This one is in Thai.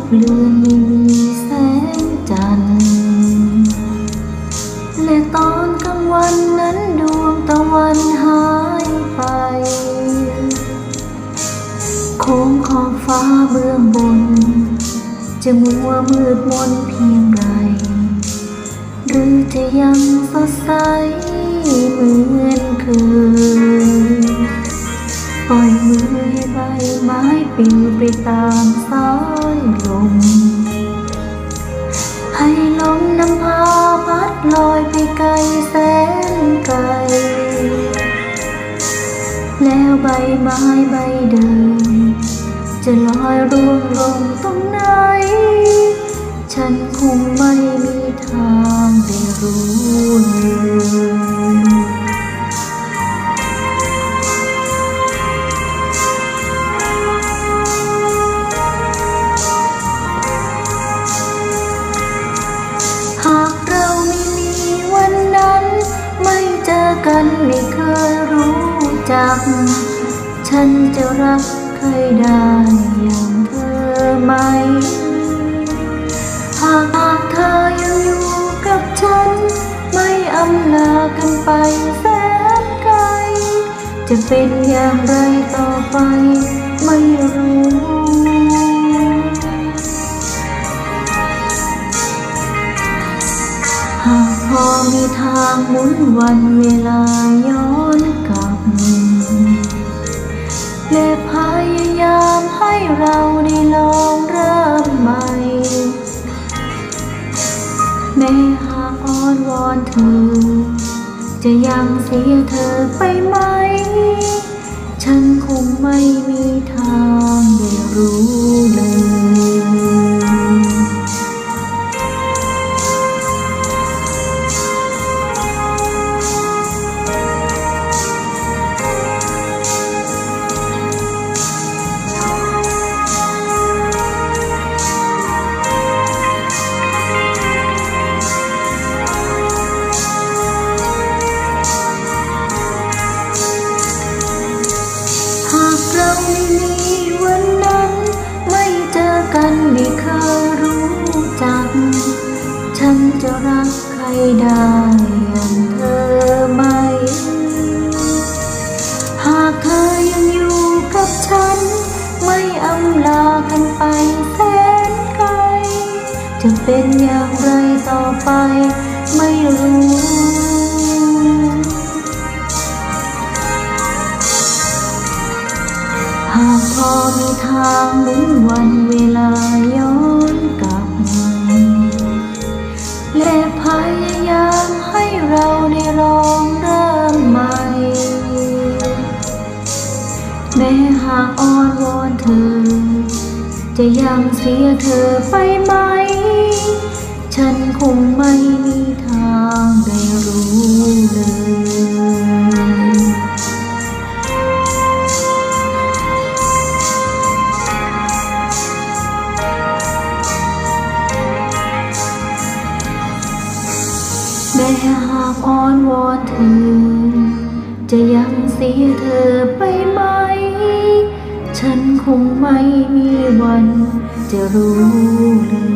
บเลือนไม่มีแสงจันทร์และตอนกลางวันนั้นดวงตะวันหายไป โค้งขอบฟ้าเบื้องบน จะมัวมืดมนเพียงไร หรือจะยังสดใสเหมือนเคยปล่อยมือให้ใบไม้ปลิวไปตาม แล้วใบไม้ใบเดิม จะลอยร่วงลงตรงไหน ฉันคงไม่มีทางได้รู้เลย จัก ฉันจะรักใครได้อย่างเธอไหมหากหากเธอยังอยู่กับฉัน ไม่อำลากันไปแสนไกล จะเป็นอย่างไรต่อไปไม่รู้ พอมีทางหมุนวันเวลาย้อนกลับและพยายามให้เราได้ลองเริ่มใหม่ แม้หากอ้อนวอนเธอ จะยังเสียเธอไปไหม ฉันคงไม่มี ฉันจะรักใครได้อย่างเธอไหม หากเธอยังอยู่กับฉัน ไม่อำลากันไปแสนไกล จะเป็นอย่างไรต่อไปไม่รู้หากพอมีทางหมุนวันเวลาย้อน จะยังเสียเธอไปไหม ฉันคงไม่มีทางได้รู้เลยแม้หากอ้อนวอนเธอ จะยังเสียเธอไป ไม่มีวันจะรู้เลย